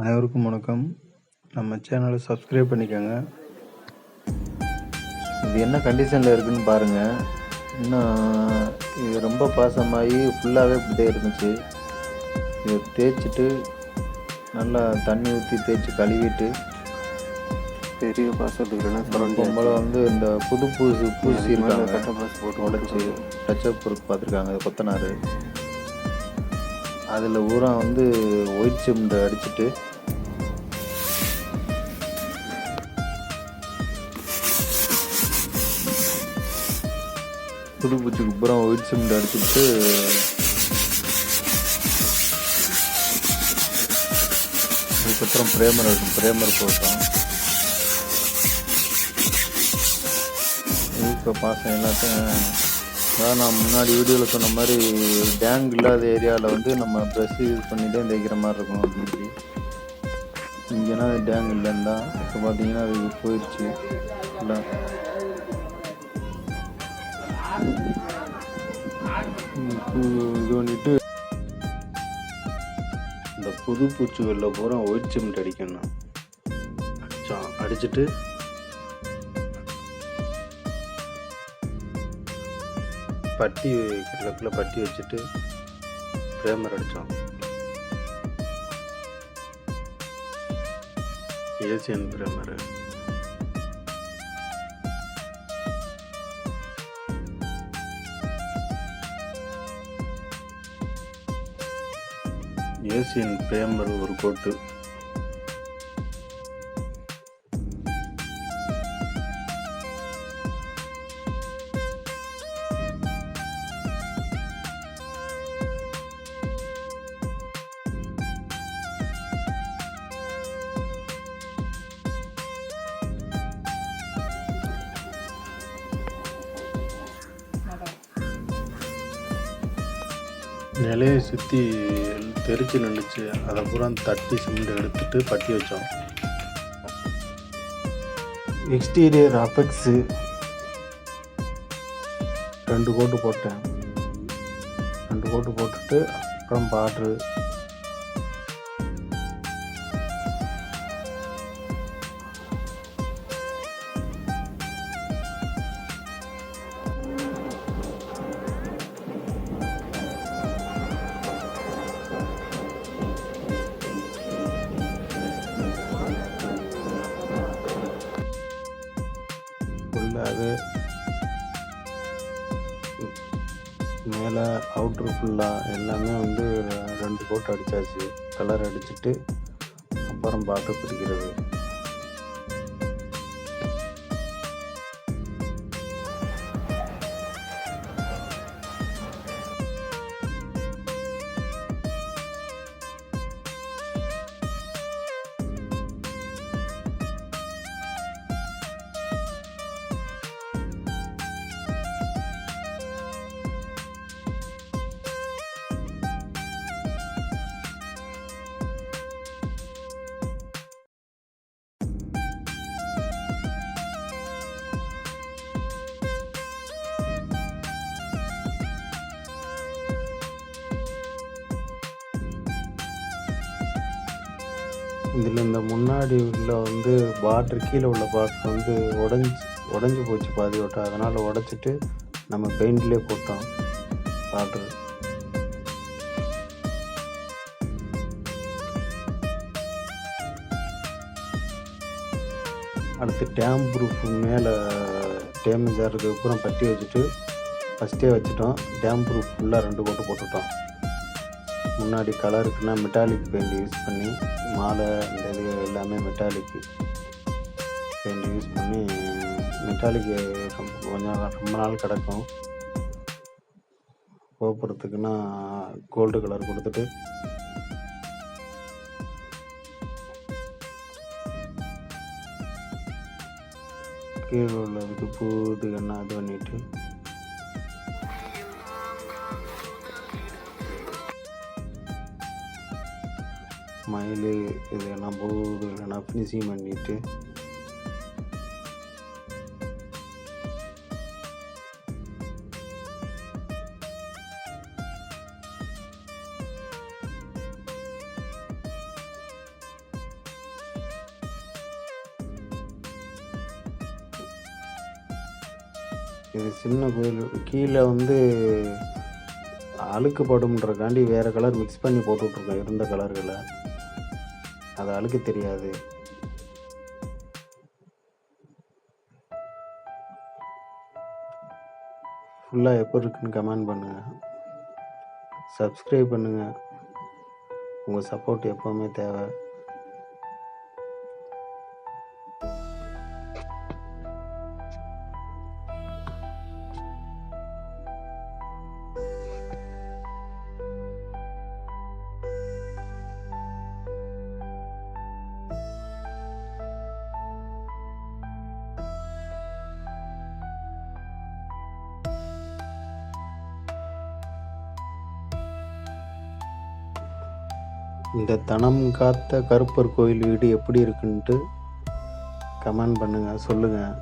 அனைவருக்கும் வணக்கம். நம்ம சேனலை சப்ஸ்கிரைப் பண்ணிக்கோங்க. இது என்ன கண்டிஷனில் இருக்குன்னு பாருங்கள் இன்னும் இது ரொம்ப பாசமாகி ஃபுல்லாகவே இப்படி இருந்துச்சு. இதை தேய்ச்சிட்டு நல்லா தண்ணி ஊற்றி தேய்ச்சி கழுவிட்டு பெரிய பாசத்துக்கு பொம்பளை வந்து இந்த புது பூசு பூசி இருக்காங்க கட்ட பாஸ் போட்டு உடச்சி டச்சப் பொறுப்பு பார்த்துருக்காங்க. கொத்தனார். அதில் ஊரா வந்து ஒயிட் சிமெண்ட் அடிச்சுட்டு புது பூச்சிக்கு அப்புறம் ஒயிட் சிமெண்ட் அடிச்சுட்டு அதுக்கப்புறம் பிரேமர் இருக்கும். பிரேமர் போட்டோம் இப்போ பாசம் எல்லாத்தையும் அதான் நான் முன்னாடி வீடியோவில் சொன்ன மாதிரி டேங் இல்லாத ஏரியாவில் வந்து நம்ம ப்ரெஷ் யூஸ் பண்ணி தான் தேய்க்கிற மாதிரி இருக்கும். அப்படின்னு சொல்லி இங்கேனா டேங் இல்லைன்னு தான். இப்போ பார்த்தீங்கன்னா அது போயிடுச்சு இல்லை. இது பண்ணிட்டு இந்த புது பூச்சிகளில் பூரா ஒயிட் சிமெண்ட் அடிக்கணும். அடிச்சோம் அடிச்சுட்டு பட்டி கிடக்குள்ள பட்டி வச்சுட்டு பிரேமர் அடித்தோம் ஏசியன் பிரேமர். ஏசியன் பிரேமர் ஒரு கோட்டு. நிலையை சுற்றி தெரிச்சு நின்றுச்சு அதை பூரா தட்டி சிமெண்ட் எடுத்துட்டு பட்டி வச்சோம். எக்ஸ்டீரியர் அபெக்ஸு ரெண்டு கோட்டு போட்டேன். ரெண்டு கோட்டு போட்டுட்டு அப்புறம் பார்ட்ரு ஃபுல்லாகவே மேலே அவுட்ரு ஃபுல்லாக எல்லாமே வந்து ரெண்டு கோட் அடித்தாச்சு கலர் அடிச்சுட்டு அப்புறம் பார்த்து பிடிக்கிறது இதில் இந்த முன்னாடி உள்ள வந்து பாட்ரு கீழே உள்ள பாட்ரு வந்து உடஞ்சி உடஞ்சி போச்சு பாதி ஓட்ட அதனால் உடச்சிட்டு நம்ம பெயிண்ட்லேயே போட்டோம் பாட்ரு அடுத்து டேம் ப்ரூஃப் மேலே டேமேஜ் ஆகிறதுக்கு அப்புறம் பட்டி வச்சுட்டு ஃபஸ்ட்டே வச்சுட்டோம். டேம் ப்ரூஃப் ஃபுல்லாக ரெண்டு கோட்டு போட்டுட்டோம். முன்னாடி கலருக்குன்னா மெட்டாலிக் பெயிண்ட் யூஸ் பண்ணி மாலை இந்த இது எல்லாமே மெட்டாலிக் பெயிண்ட் யூஸ் பண்ணி மெட்டாலிக் ரொம்ப கொஞ்சம் ரொம்ப நாள் கிடக்கும். கோபுரத்துக்குன்னா கோல்டு கலர் கொடுத்துட்டு கீழே உள்ளதுக்கு பூ இது என்ன இது பண்ணிவிட்டு மயிலு இது எல்லாம் போகுது இல்லைன்னா ஃபினிஷிங் பண்ணிவிட்டு இது சின்ன கோயில். கீழே வந்து அழுக்குப்படும்ன்றக்காண்டி வேறு கலர் மிக்ஸ் பண்ணி போட்டுட்ருக்கோம் இருந்த கலர்களை அது அழுக்கு தெரியாது. ஃபுல்லாக எப்போ இருக்குன்னு கமெண்ட் பண்ணுங்கள் சப்ஸ்கிரைப் பண்ணுங்கள் உங்கள் சப்போர்ட் எப்போவுமே தேவை. இந்த தனம் காத்த கருப்பர் கோயில் வீடு எப்படி இருக்குன்ட்டு கமெண்ட் பண்ணுங்கள் சொல்லுங்கள்